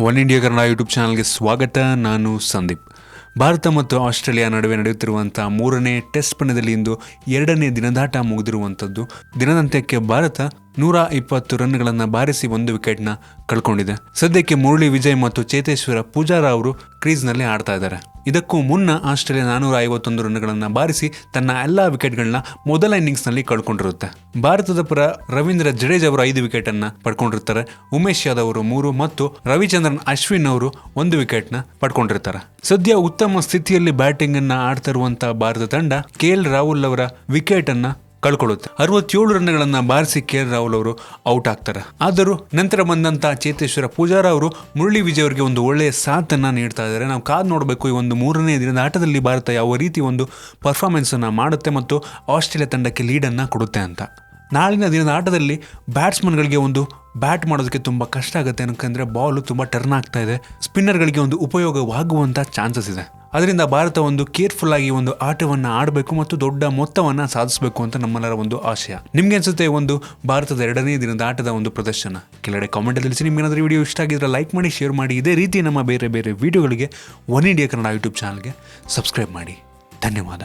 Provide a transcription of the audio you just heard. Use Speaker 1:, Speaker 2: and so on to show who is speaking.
Speaker 1: One India Kannada YouTube ಚಾನಲ್ಗೆ ಸ್ವಾಗತ. ನಾನು ಸಂದೀಪ್. ಭಾರತ ಮತ್ತು ಆಸ್ಟ್ರೇಲಿಯಾ ನಡುವೆ ನಡೆಯುತ್ತಿರುವಂಥ ಮೂರನೇ ಟೆಸ್ಟ್ ಪಂದ್ಯದಲ್ಲಿ ಇಂದು ಎರಡನೇ ದಿನದಾಟ ಮುಗಿದಿರುವಂಥದ್ದು. ದಿನದಂತ್ಯಕ್ಕೆ ಭಾರತ ನೂರ ಇಪ್ಪತ್ತು ರನ್ಗಳನ್ನು ಬಾರಿಸಿ ಒಂದು ವಿಕೆಟ್ನ ಕಳ್ಕೊಂಡಿದೆ. ಸದ್ಯಕ್ಕೆ ಮುರಳಿ ವಿಜಯ್ ಮತ್ತು ಚೇತೇಶ್ವರ ಪೂಜಾರ ಅವರು ಕ್ರೀಸ್ನಲ್ಲಿ ಆಡ್ತಾ ಇದ್ದಾರೆ. ಇದಕ್ಕೂ ಮುನ್ನ ಆಸ್ಟ್ರೇಲಿಯಾ ನಾನೂರ ಐವತ್ತೊಂದು ರನ್ಗಳನ್ನು ಬಾರಿಸಿ ತನ್ನ ಎಲ್ಲ ವಿಕೆಟ್ಗಳನ್ನ ಮೊದಲ ಇನ್ನಿಂಗ್ಸ್ನಲ್ಲಿ ಕಳ್ಕೊಂಡಿರುತ್ತೆ. ಭಾರತದ ಪರ ರವೀಂದ್ರ ಜಡೇಜ್ ಅವರು ಐದು ವಿಕೆಟನ್ನು ಪಡ್ಕೊಂಡಿರ್ತಾರೆ. ಉಮೇಶ್ ಯಾದವ್ ಅವರು ಮೂರು ಮತ್ತು ರವಿಚಂದ್ರನ್ ಅಶ್ವಿನ್ ಅವರು ಒಂದು ವಿಕೆಟ್ನ ಪಡ್ಕೊಂಡಿರ್ತಾರೆ. ಸದ್ಯ ಉತ್ತಮ ಸ್ಥಿತಿಯಲ್ಲಿ ಬ್ಯಾಟಿಂಗ್ ಅನ್ನ ಆಡ್ತಾ ಇರುವಂತ ಭಾರತ ತಂಡ ಕೆ ಎಲ್ ರಾಹುಲ್ ಅವರ ವಿಕೆಟ್ ಅನ್ನ ಕಳ್ಕೊಳ್ಳುತ್ತೆ. ಅರವತ್ತೇಳು ರನ್ಗಳನ್ನ ಬಾರಿಸಿ ಕೆ ಎಲ್ ರಾಹುಲ್ ಅವರು ಔಟ್ ಆಗ್ತಾರೆ. ಆದರೂ ನಂತರ ಬಂದಂತ ಚೇತೇಶ್ವರ ಪೂಜಾರ ಅವರು ಮುರಳಿ ವಿಜಯ್ ಅವರಿಗೆ ಒಂದು ಒಳ್ಳೆಯ ಸಾಥನ್ನು ನೀಡ್ತಾ ಇದ್ದಾರೆ. ನಾವು ಕಾದು ನೋಡಬೇಕು ಈ ಒಂದು ಮೂರನೇ ದಿನದ ಆಟದಲ್ಲಿ ಭಾರತ ಯಾವ ರೀತಿ ಒಂದು ಪರ್ಫಾರ್ಮೆನ್ಸ್ ಅನ್ನ ಮಾಡುತ್ತೆ ಮತ್ತು ಆಸ್ಟ್ರೇಲಿಯಾ ತಂಡಕ್ಕೆ ಲೀಡನ್ನ ಕೊಡುತ್ತೆ ಅಂತ. ನಾಳಿನ ದಿನದ ಆಟದಲ್ಲಿ ಬ್ಯಾಟ್ಸ್ಮನ್ಗಳಿಗೆ ಒಂದು ಬ್ಯಾಟ್ ಮಾಡೋದಕ್ಕೆ ತುಂಬ ಕಷ್ಟ ಆಗುತ್ತೆ ಏನಕ್ಕೆ ಬಾಲು ತುಂಬ ಟರ್ನ್ ಆಗ್ತಾ ಇದೆ. ಸ್ಪಿನ್ನರ್ಗಳಿಗೆ ಒಂದು ಉಪಯೋಗವಾಗುವಂಥ ಚಾನ್ಸಸ್ ಇದೆ. ಅದರಿಂದ ಭಾರತ ಒಂದು ಕೇರ್ಫುಲ್ ಆಗಿ ಒಂದು ಆಟವನ್ನು ಆಡಬೇಕು ಮತ್ತು ದೊಡ್ಡ ಮೊತ್ತವನ್ನು ಸಾಧಿಸಬೇಕು ಅಂತ ನಮ್ಮೆಲ್ಲರ ಒಂದು ಆಶಯ. ನಿಮ್ಗೆ ಅನ್ಸುತ್ತೆ ಒಂದು ಭಾರತದ ಎರಡನೇ ದಿನದ ಆಟದ ಒಂದು ಪ್ರದರ್ಶನ? ಕೆಳಗಡೆ ಕಾಮೆಂಟ್ ತಿಳಿಸಿ. ನಿಮ್ಗೆ ಏನಾದರೂ ವಿಡಿಯೋ ಇಷ್ಟ ಆಗಿದ್ರೆ ಲೈಕ್ ಮಾಡಿ ಶೇರ್ ಮಾಡಿ. ಇದೇ ರೀತಿ ನಮ್ಮ ಬೇರೆ ಬೇರೆ ವಿಡಿಯೋಗಳಿಗೆ ಒನ್ ಇಂಡಿಯಾ ಕನ್ನಡ ಯೂಟ್ಯೂಬ್ ಚಾನಲ್ಗೆ ಸಬ್ಸ್ಕ್ರೈಬ್ ಮಾಡಿ. ಧನ್ಯವಾದ.